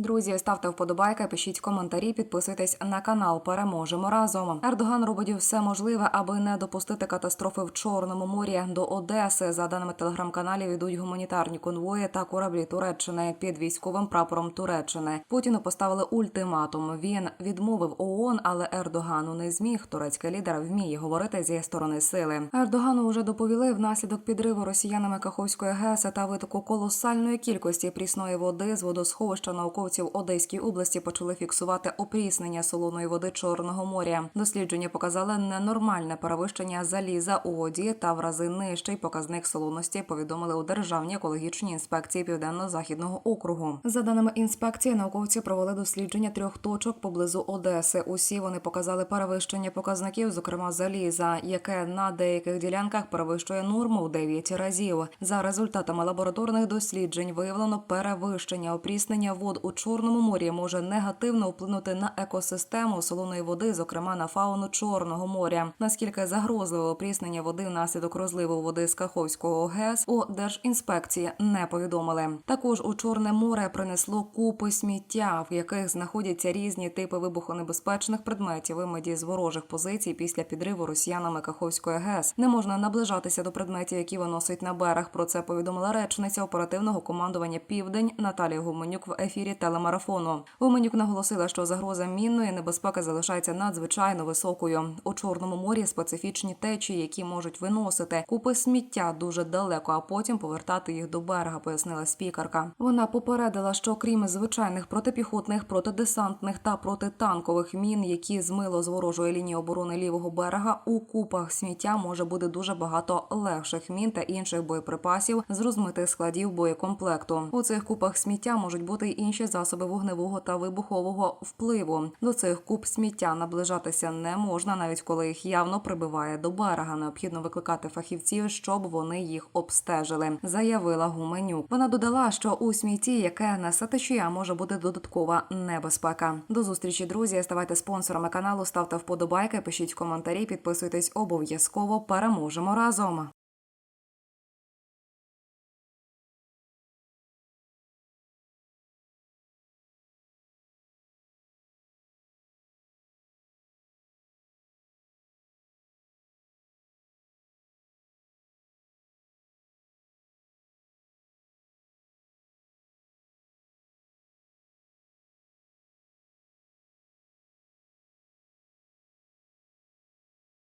друзі. Ставте вподобайки, пишіть коментарі, підписуйтесь на канал. Переможемо разом. Ердоган робить все можливе, аби не допустити катастрофи в Чорному морі до Одеси. За даними телеграм-каналів, ідуть гуманітарні конвої та кораблі Туреччини під військовим прапором Туреччини. Путіну поставили ультиматум. Він відмовив ООН, але Ердогану не зміг. Турецький лідер вміє говорити зі сторони сили. Ердогану вже доповіли внаслідок підриву росіянами Каховської ГЕС та витоку колосальної кількості прісної води з водосховища науковців Одеській області почали фіксувати опріснення солоної води Чорного моря. Дослідження показали ненормальне перевищення заліза у воді та в рази нижчий показник солоності. Повідомили у державній екологічній інспекції південно-західного округу. За даними інспекції, науковці провели дослідження трьох точок поблизу Одеси. Усі вони показали перевищення показників, зокрема заліза, яке на деяких ділянках перевищує норму в 9 разів. За результатами лабораторних досліджень виявлено перевищення опріснення вод у Чорному морі може негативно вплинути на екосистему солоної води, зокрема на фауну Чорного моря. Наскільки загрозливе опріснення води внаслідок розливу води з Каховського ГЕС у Держінспекції не повідомили. Також у Чорне море принесло купи сміття, в яких знаходяться різні типи вибухонебезпечних предметів вимеді з ворожих позицій після підриву росіянами Каховської ГЕС. Не можна наближатися до предметів, які виносить на берег. Про це повідомила речниця оперативного командування Південь Наталія Гуменюк в ефірі телемарафону. Гуменюк наголосила, що загроза мінної небезпеки залишається надзвичайно високою. У чорному морі специфічні течії, які можуть виносити купи сміття дуже далеко, а потім повертати їх до берега, пояснила спікерка. Вона попередила, що крім звичайних протипіхотних, протидесантних та протитанкових мін, які змило з ворожої лінії оборони лівого берега, у купах сміття може бути дуже багато легших мін та інших боєприпасів з розмитих складів боєкомплекту. У цих купах сміття можуть бути інші засоби вогневого та вибухового впливу. До цих куп сміття наближатися не можна, навіть коли їх явно прибиває до берега. Необхідно викликати фахівців, щоб вони їх обстежили, заявила Гуменюк. Вона додала, що у смітті, яке несе течія, може бути додаткова небезпека. До зустрічі, друзі. Ставайте спонсорами каналу, ставте вподобайки, пишіть коментарі, підписуйтесь обов'язково. Переможемо разом.